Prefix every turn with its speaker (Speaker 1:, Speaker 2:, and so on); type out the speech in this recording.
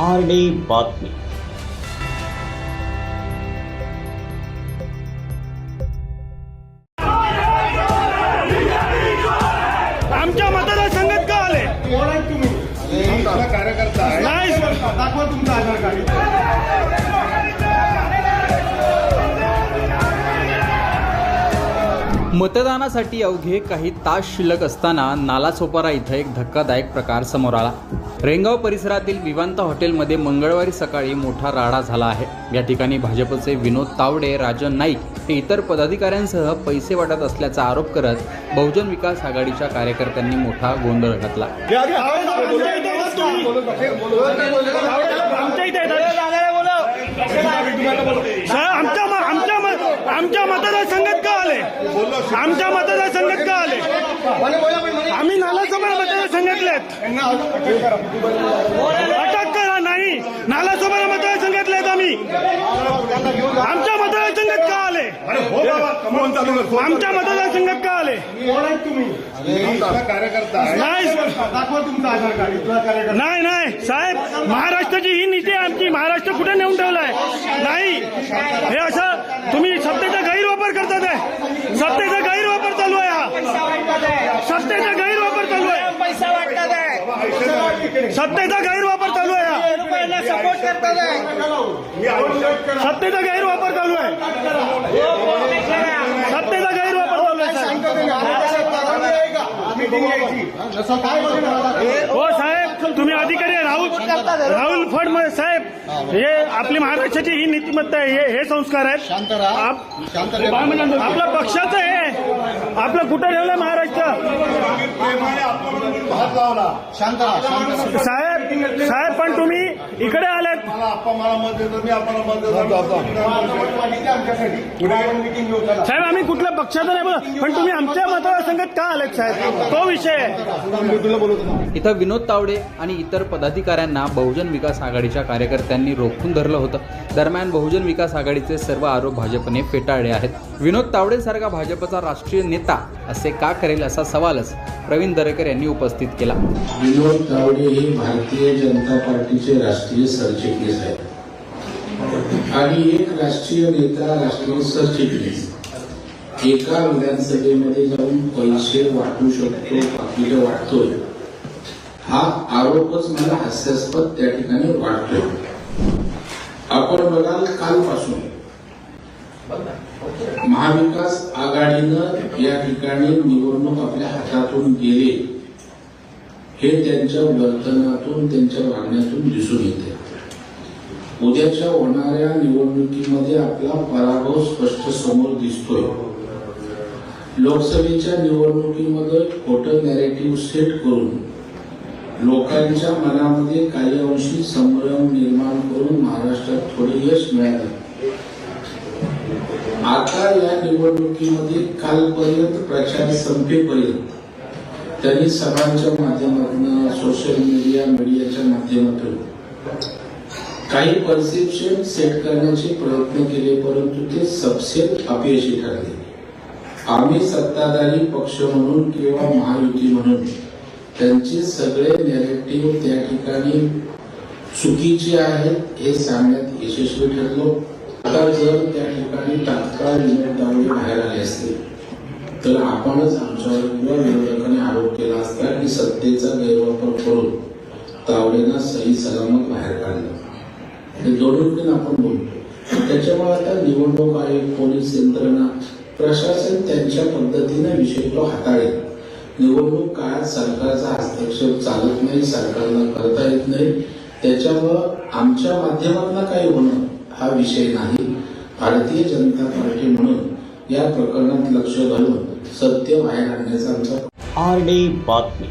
Speaker 1: R D बातमी. मतदानासाठी अवघे काही तास शिल्लक असताना नालासोपारा इथं एक धक्कादायक प्रकार समोर आला रेंगाव परिसरातील विवांता हॉटेलमध्ये मंगळवारी सकाळी मोठा राडा झाला आहे या ठिकाणी भाजपचे विनोद तावडे राजन नाईक हे इतर पदाधिकाऱ्यांसह पैसे वाटत असल्याचा आरोप करत बहुजन विकास आघाडीच्या कार्यकर्त्यांनी मोठा गोंधळ घातला
Speaker 2: आमच्या इथे येतात. साहेब, आमच्या म- आमच्या म- आमच्या मतदारसंघात का आले? आमच्या मतदारसंघात का आले? आम्ही नालासोपारा मतदारसंघातले आहेत. अटक करा नाही. नालासोपारा मतदारसंघातले आहेत आम्ही. आमच्या मतदारसंघात का आले? आमच्या मतदारसंघात का आले?
Speaker 3: आमचा कार्यकर्ता आहे.
Speaker 2: नाही नाही नाही. साहेब महाराष्ट्राची ही नीती आमची. महाराष्ट्र कुठे नेऊन ठेवलाय? नाही. हे असं सत्तेचा गैरवापर चालू आहे हा सत्तेचा गैरवापर चालू आहे
Speaker 4: पैसा वाटतात आहे
Speaker 2: सत्तेचा गैरवापर चालू आहे हा
Speaker 4: रुपयाला सपोर्ट करतात आहे
Speaker 2: सत्तेचा गैरवापर चालू आहे सत्तेचा गैरवापर चालू आहे साहेब. हो साहेब तुम्ही अधिकारी राहुल राहुल फड साहेब हे आपली महाराष्ट्राची ही नीतिमत्ता आहे हे- हे संस्कार आहेत.
Speaker 3: शांत राहा.
Speaker 2: आप-
Speaker 3: शांत राहा.
Speaker 2: आपलं पक्षाचं आहे. आपलं कुठं ठेवलं महाराष्ट्र?
Speaker 3: हात लावला शांत राहा शांत राहा.
Speaker 2: साहेब साहेब पण तुम्ही इकडे
Speaker 3: मला आप्पा मला मत देतो मी आपल्याला मत देतो. आमच्यासाठी पुढे येऊन मीटिंग घेऊ चला.
Speaker 2: साहेब आम्ही कुठल्या पक्षाचं नाही बोलत पण तुम्ही आमच्या मतदारसंघात का आलेत साहेब? तो विषय आहे.
Speaker 3: मी तुला बोलत होतो
Speaker 1: इथं विनोद तावडे आणि इतर पदाधिकाऱ्यांना बहुजन विकास आघाडीच्या कार्यकर्त्यांनी रोखून धरलं होतं. दरम्यान बहुजन विकास आघाडीचे सर्व आरोप भाजपने फेटाळले आहेत. विनोद तावडेसारखा भाजपचा राष्ट्रीय नेता असे का करेल असा सवालच प्रवीण दरेकर यांनी उपस्थित केला.
Speaker 5: विनोद तावडे हे भारतीय जनता पार्टीचे राष्ट्रीय सरचिटणीस आहेत. आणि एक राष्ट्रीय नेता राष्ट्रीय सरचिटणीस. एका विधानसभेमध्ये जाऊन पैसे वाटू शकतो पाकिटं वाटतोय. हा आरोपच मला हास्यास्पद त्या ठिकाणी वाटतोय. आपण बघाल कालपासून महाविकास आघाडीनं या ठिकाणी निवडणूक आपल्या हातातून गेले. हे त्यांच्या वर्तनातून त्यांच्या वागण्यातून दिसून येते. उद्याच्या होणाऱ्या निवडणुकीमध्ये आपला पराभव स्पष्ट समोर दिसतोय. लोकसभेच्या निवडणुकीमध्ये खोटं नॅरेटिव्ह सेट करून लोकांच्या मनामध्ये काही अंशी संभ्रम निर्माण करून महाराष्ट्रात थोडे यश मिळालं. आता या निवडणुकीमध्ये कालपर्यंत प्रचार संपेपर्यंत त्यांनी सभांच्या माध्यमातून सोशल मीडिया मीडियाच्या माध्यमातून काही परसेप्शन सेट करण्याचे प्रयत्न केले परंतु ते सबसेट अपयशी ठरले. आम्ही सत्ताधारी पक्ष म्हणून किंवा महायुती म्हणून त्यांचे सगळे नेरेटिव्ह त्या ठिकाणी चुकीचे आहेत हे सांगण्यात यशस्वी ठरलो. आता जर त्या ठिकाणी निमित्ताने बाहेर आले असते. तर आपणच आमच्यावर किंवा विरोधकांनी आरोप केला असता की सत्तेचा गैरवापर करून तावडेंना सही सलामत बाहेर काढलं. हे दोन्हीकडून आपण बोलतो. त्याच्यामुळे आता निवडणूक आयोग पोलीस यंत्रणा प्रशासन त्यांच्या पद्धतीने विषय तो हाताळेल. निवडणूक काळात सरकारचा हस्तक्षेप चालत नाही सरकारला करता येत नाही. त्याच्यामुळं आमच्या माध्यमातून काही होणं हा विषय नाही. भारतीय जनता पार्टी म्हणून या प्रकरणात लक्ष घालून सत्य बाहेर आणण्याचा आमचा
Speaker 1: आर डी बातमी.